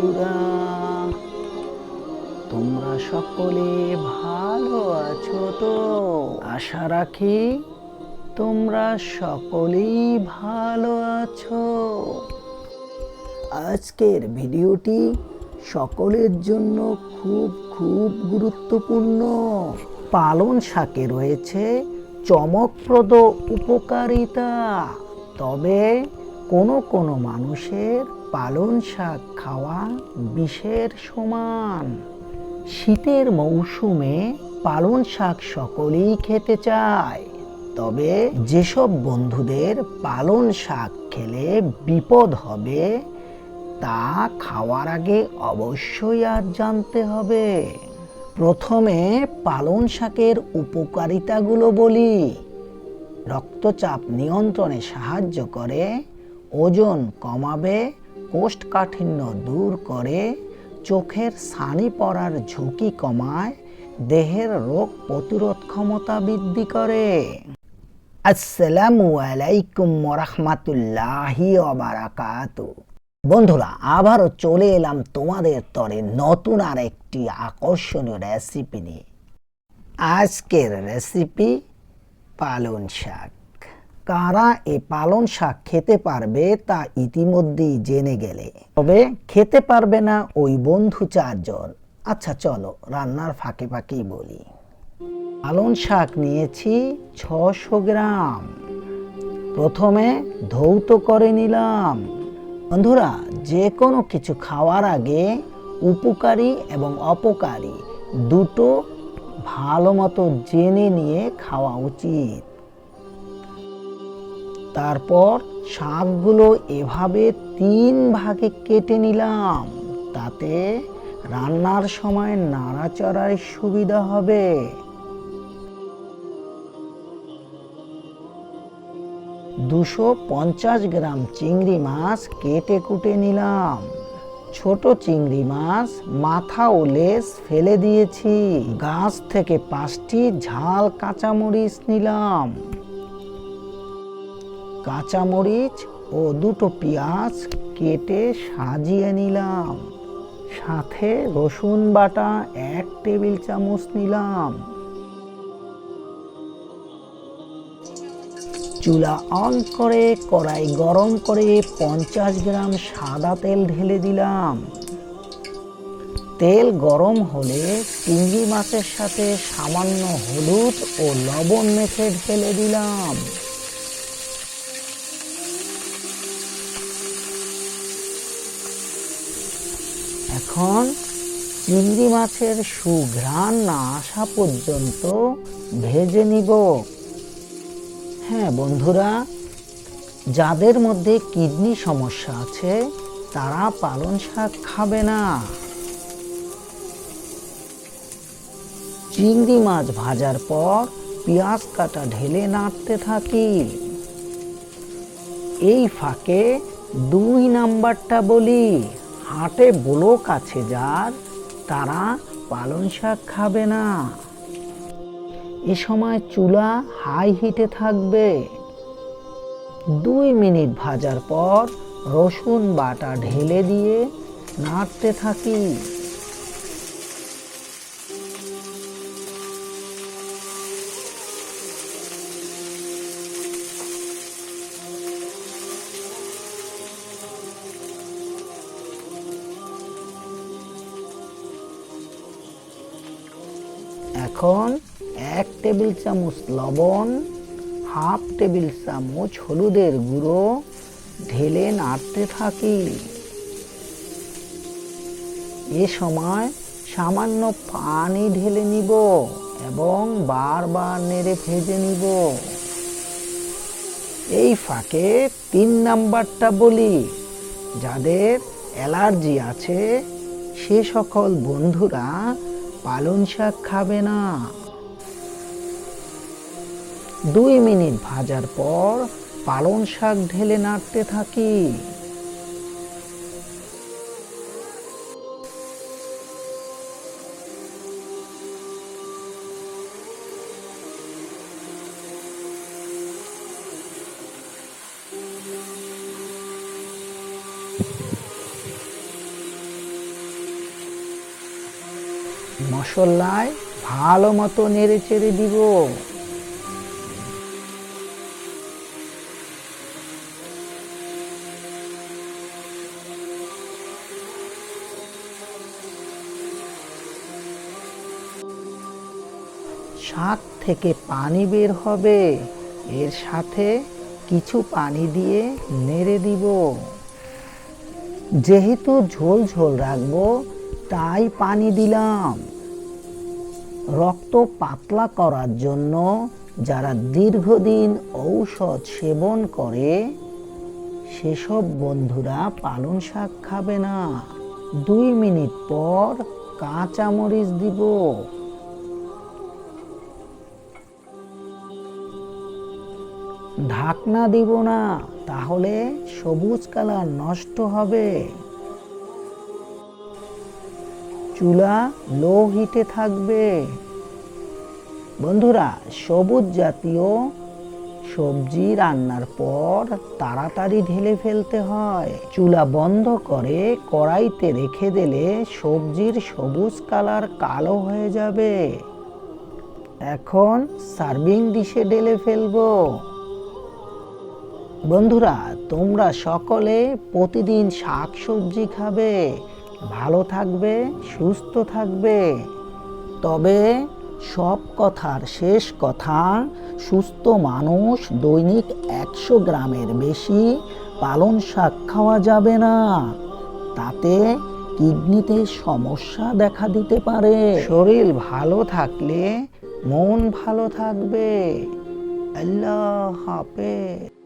বন্ধুরা তোমরা সকলে ভালো আছো তো? আশা রাখি তোমরা সকলেই ভালো আছো। আজকের ভিডিওটি সকলের জন্য খুব খুব গুরুত্বপূর্ণ। পালন শাকে রয়েছে চমকপ্রদ উপকারিতা। তবে কোনো কোনো মানুষের পালন শাক খাওয়া বিষের সমান। শীতের মৌসুমে পালন শাক সকলেই খেতে চায়। তবে যেসব বন্ধুদের পালন শাক খেলে বিপদ হবে, তা খাওয়ার আগে অবশ্যই আর জানতে হবে। প্রথমে পালন শাকের উপকারিতাগুলো বলি। রক্তচাপ নিয়ন্ত্রণে সাহায্য করে, ওজন কমাবে কোষ্ঠকাঠিন্য দূর করে, চোখের ছানি পড়ার ঝুঁকি কমায়, দেহের রোগ প্রতিরোধ ক্ষমতা বৃদ্ধি করে। আসসালামু আলাইকুম রহমাতুল্লাহি বন্ধুরা, আবারও চলে এলাম তোমাদের তরে নতুন আর একটি আকর্ষণীয় রেসিপি নিয়ে। আজকের রেসিপি পালন শাক। কারা এ পালন শাক খেতে পারবে তা ইতিমধ্যেই জেনে গেলে। তবে খেতে পারবে না ওই বন্ধু চারজন। আচ্ছা চলো রান্নার ফাঁকে ফাঁকেই বলি। পালন শাক নিয়েছি ছশো গ্রাম। প্রথমে ধৌত করে নিলাম। বন্ধুরা যে কোনো কিছু খাওয়ার আগে উপকারী এবং অপকারী দুটো ভালো মতো জেনে নিয়ে খাওয়া উচিত। তারপর শাকগুলো এভাবে তিন ভাগে কেটে নিলাম, তাতে রান্নার সময় নাড়াচড়ায় সুবিধা হবে। দুশো পঞ্চাশ গ্রাম চিংড়ি মাছ কেটে কুটে নিলাম। ছোট চিংড়ি মাছ মাথা ও লেস ফেলে দিয়েছি। গাছ থেকে পাঁচটি ঝাল কাঁচামরিচ নিলাম। কাঁচামরিচ ও দুটো পেঁয়াজ কেটে সাজিয়ে নিলাম। সাথে রসুন বাটা এক টেবিল চামচ নিলাম। চুলা অন করে, কড়াই গরম করে পঞ্চাশ গ্রাম সাদা তেল ঢেলে দিলাম। তেল গরম হলে চিংড়ি মাছের সাথে সামান্য হলুদ ও লবণ মেখে ঢেলে দিলাম। এখন চিংড়ি মাছের সুঘ্রাণ না আসা পর্যন্ত ভেজে নিব। হ্যাঁ বন্ধুরা, যাদের মধ্যে কিডনি সমস্যা আছে, তারা পালন শাক খাবে না। চিংড়ি মাছ ভাজার পর পেঁয়াজ কাটা ঢেলে নাড়তে থাকি। এই ফাঁকে দুই নাম্বারটা বলি। হাটে ব্লক আছে যার, তারা পালন শাক খাবে না। এ সময় চুলা হাই হিটে থাকবে। দুই মিনিট ভাজার পর রসুন বাটা ঢেলে দিয়ে নাড়তে থাকি। এখন এক টেবিল চামচ লবণ, হাফ টেবিল চামচ হলুদের গুঁড়ো, ঢেলে নাড়তে থাকি। এ সময় সামান্য পানি ঢেলে নিব এবং বারবার নেড়ে ভেজে নিব। এই ফাঁকে তিন নাম্বারটা বলি, যাদের অ্যালার্জি আছে, সে সকল বন্ধুরা পালন শাক খাবে না। দুই মিনিট ভাজার পর পালন শাক ঢেলে নাড়তে থাকি। মশলায় ভালো মতো নেড়ে চেড়ে দিব। শাক থেকে পানি বের হবে। এর সাথে কিছু পানি দিয়ে নেড়ে দিব। যেহেতু ঝোল ঝোল রাখব তাই পানি দিলাম। রক্ত পাতলা করার জন্য যারা দীর্ঘদিন ঔষধ সেবন করে, সেসব বন্ধুরা পালং শাক খাবে না। দুই মিনিট পর কাঁচা মরিচ দিব। ঢাকনা দিব না, তাহলে সবুজ কালার নষ্ট হবে। চুলা লো হিটে থাকবে। বন্ধুরা, সবুজ জাতীয় সবজি রান্নার পর তাড়াতাড়ি ঢেলে ফেলতে হয়। চুলা বন্ধ করে কড়াইতে রেখে দিলে সবজির সবুজ কালার কালো হয়ে যাবে। এখন সার্ভিং ডিশে ঢেলে ফেলব। বন্ধুরা, তোমরা সকলে প্রতিদিন শাক সবজি খাবে। ভালো থাকবে, সুস্থ থাকবে। তবে সব কথার শেষ কথা, সুস্থ মানুষ দৈনিক একশো গ্রামের বেশি পালন শাক খাওয়া যাবে না। তাতে কিডনিতে সমস্যা দেখা দিতে পারে। শরীর ভালো থাকলে মন ভালো থাকবে। আল্লাহ হাফেজ।